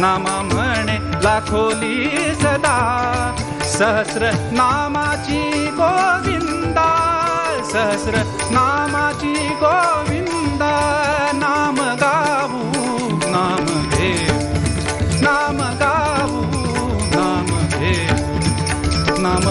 नामा म्हणे लाखोली सदा सहस्र नामाची गोविंदा सहस्र नामाची गोविंदा नाम गाऊ नाम घेऊ नाम गाऊ नाम घेऊ नाम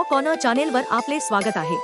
लॉ कॉर्नर चॅनेलवर आपले स्वागत आहे.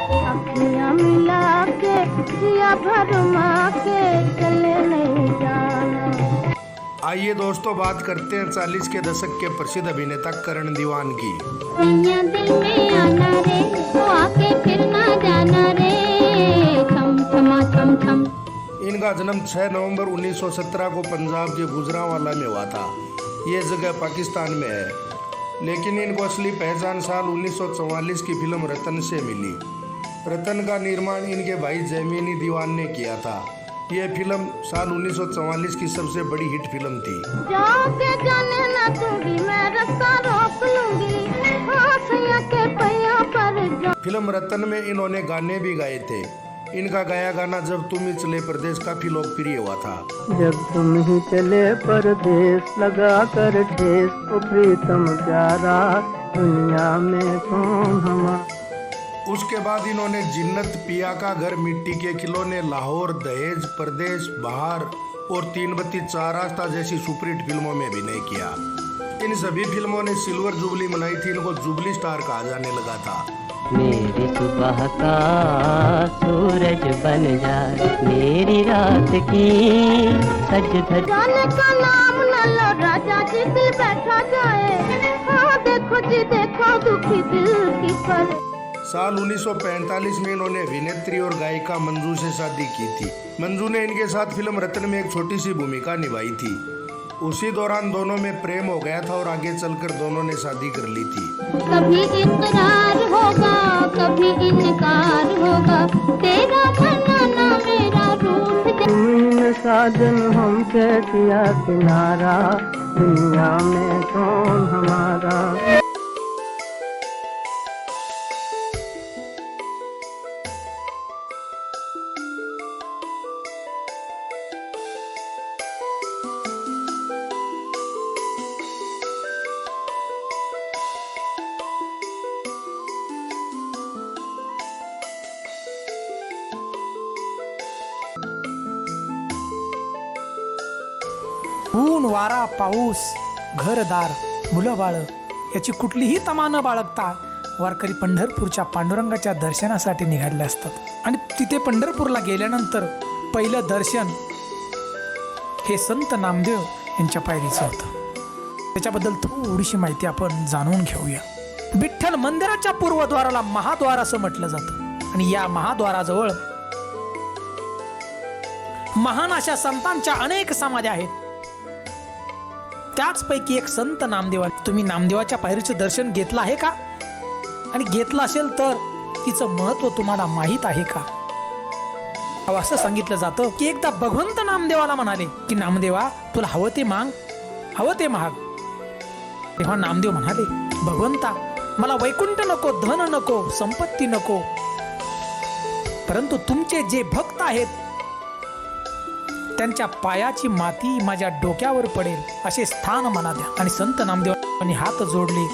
अखियाँ मिला के जिया भरमा के चले नहीं जाना। आइए दोस्तों बात करते हैं चालीस के दशक के प्रसिद्ध अभिनेता करण दीवान की। दिल में आना रे वो आके फिर ना जाना रे। थम थमा थम थम। इनका जन्म 6 नवंबर 1917 को पंजाब के गुजरांवाला में हुआ था। ये जगह पाकिस्तान में है। लेकिन इनको असली पहचान साल 1944 की फ़िल्म रतन से मिली। रतन का निर्माण इनके भाई जैमिनी दीवान ने किया था। यह फ़िल्म साल 1944 की सबसे बड़ी हिट फ़िल्म थी। जाके जाने ना दूँगी मैं रास्ता रोक लूँगी। के पैया पर फ़िल्म रतन में इन्होंने गाने भी गाए थे। इनका गाया गाना जब तुम ही चले प्रदेश काफ़ी लोकप्रिय हुआ था। जब तुम ही चले परदेश लगा कर ठेस ओ प्रीतम प्यारा दुनिया में कौन हमारा उसके बाद इन्होंने जिन्नत पिया का घर मिट्टी के खिलौने लाहौर दहेज प्रदेश बहार और तीन बत्ती चार रास्ता जैसी सुपरहिट फ़िल्मों में अभिनय किया। इन सभी फ़िल्मों ने सिल्वर जुबली मनाई थी इनको जुबली स्टार कहा जाने लगा था। मेरी सुबह का सूरज बन जा मेरी रात की सज धज। का नाम न लो राजा जी दिल बैठा जाए। हाँ देखो जी देखो दुखी दिल की पर साल 1945 में इन्होंने अभिनेत्री और गायिका मंजू से शादी की थी। मंजू ने इनके साथ फ़िल्म रत्न में एक छोटी सी भूमिका निभाई थी। उसी दौरान दोनों में प्रेम हो गया था और आगे चलकर दोनों ने शादी कर ली थी। कभी इकरार होगा कभी इनकार होगा। तेरा बनाना मेरा तुमने साजन हमसे किया किनारा दुनिया में कौन हमारा? ऊन वारा पाऊस घरदार मुलं बाळ याची कुठलीही तमा न बाळगता वारकरी पंढरपूरच्या पांडुरंगाच्या दर्शनासाठी निघालेले असतात. आणि तिथे पंढरपूरला गेल्यानंतर पहिलं दर्शन हे संत नामदेव यांच्या पायरीचं होतं. त्याच्याबद्दल थोडीशी माहिती आपण जाणून घेऊया. विठ्ठल मंदिराच्या पूर्वद्वाराला महाद्वार असं म्हटलं जातं. आणि या महाद्वाराजवळ महान अशा संतांच्या अनेक समाध्या आहेत. त्याचपैकी एक संत नामदेवा तुम्ही नामदेवाच्या पायरीचं दर्शन घेतलं आहे का? आणि घेतलं असेल तर तिचं महत्त्व तुम्हाला माहीत आहे का? अहो, असं सांगितलं जातं की एकदा भगवंत नामदेवाला म्हणाले की नामदेवा तुला हवं ते मांग हवं ते महाग तेव्हा नामदेव म्हणाले भगवंता मला वैकुंठ नको धन नको संपत्ती नको. परंतु तुमचे जे भक्त आहेत त्यांच्या पायाची माती माझ्या डोक्यावर पडेल असे स्थान मना द्या आणि संत नामदेवांनी हात जोडले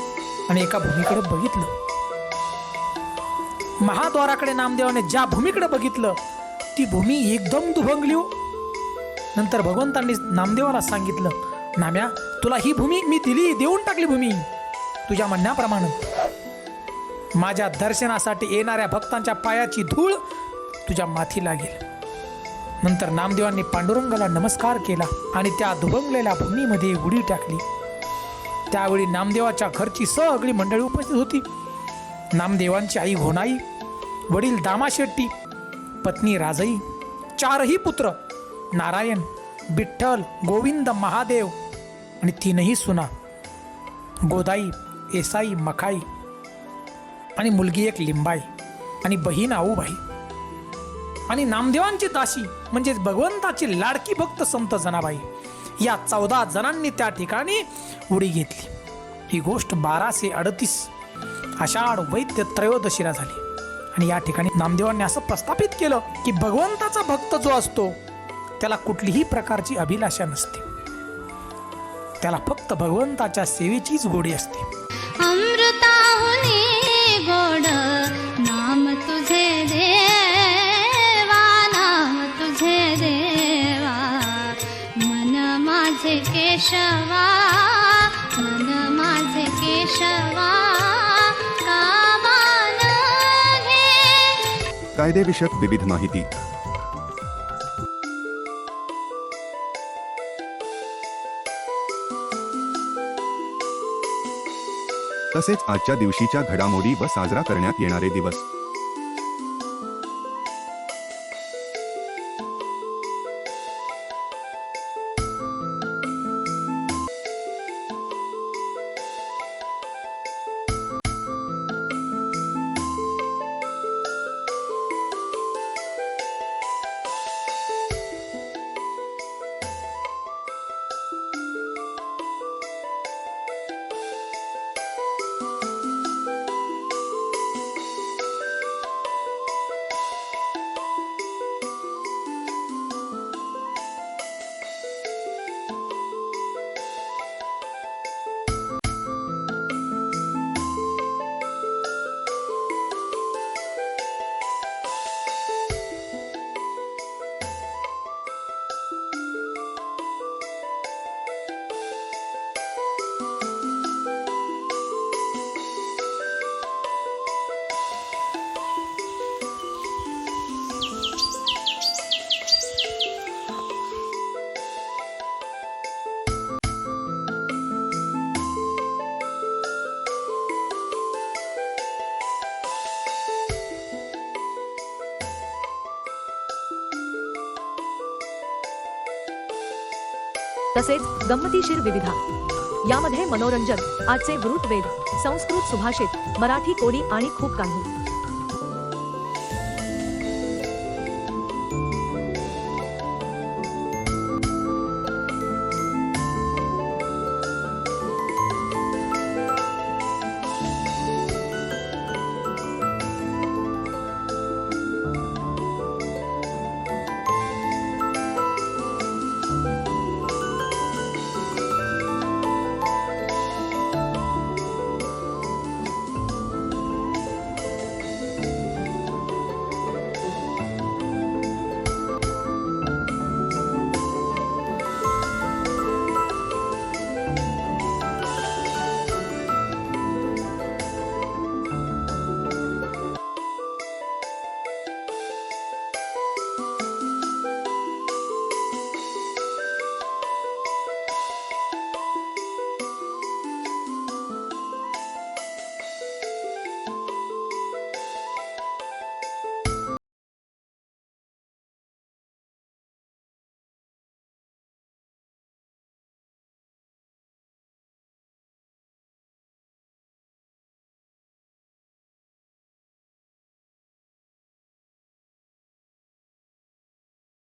आणि एका भूमीकडे बघितलं. महाद्वाराकडे नामदेवाने ज्या भूमीकडे बघितलं ती भूमी एकदम दुभंगली हो. नंतर भगवंतांनी नामदेवाला सांगितलं नाम्या तुला ही भूमी मी दिली देऊन टाकली भूमी. तुझ्या म्हणण्याप्रमाणे. माझ्या दर्शनासाठी येणाऱ्या भक्तांच्या पायाची धूळ तुझ्या माथी लागेल. नंतर नामदेवांनी पांडुरंगाला नमस्कार केला आणि त्या दुभंगलेल्या भूमीमध्ये उडी टाकली. त्यावेळी नामदेवाच्या घरची सगळी मंडळी उपस्थित होती. नामदेवांची आई होनाई वडील दामाशेट्टी पत्नी राजई चारही पुत्र नारायण विठ्ठल गोविंद महादेव आणि तीनही सुना गोदाई एसाई मखाई आणि मुलगी एक लिंबाई आणि बहीण आऊबाई. आणि नामदेवांची दासी म्हणजे भगवंताची लाडकी भक्त संत जनाबाई. या चौदा जणांनी त्या ठिकाणी उडी घेतली. ही गोष्ट बाराशे अडतीस आषाढ वैद्य त्रयोदशीला झाली. आणि या ठिकाणी नामदेवांनी असं प्रस्थापित केलं की भगवंताचा भक्त जो असतो त्याला कुठलीही प्रकारची अभिलाषा नसते. त्याला फक्त भगवंताच्या सेवेचीच गोडी असते. केशवा मन माझे केशवा कायदेविषयक विविध माहिती. तसेच आजच्या दिवशीच्या घडामोडी व साजरा करण्यात येणारे दिवस. तसेच गंमतीशीर विविधा. यामध्ये मनोरंजन आजचे वृत्तवेध संस्कृत सुभाषित मराठी कोडी आणि खूप काही.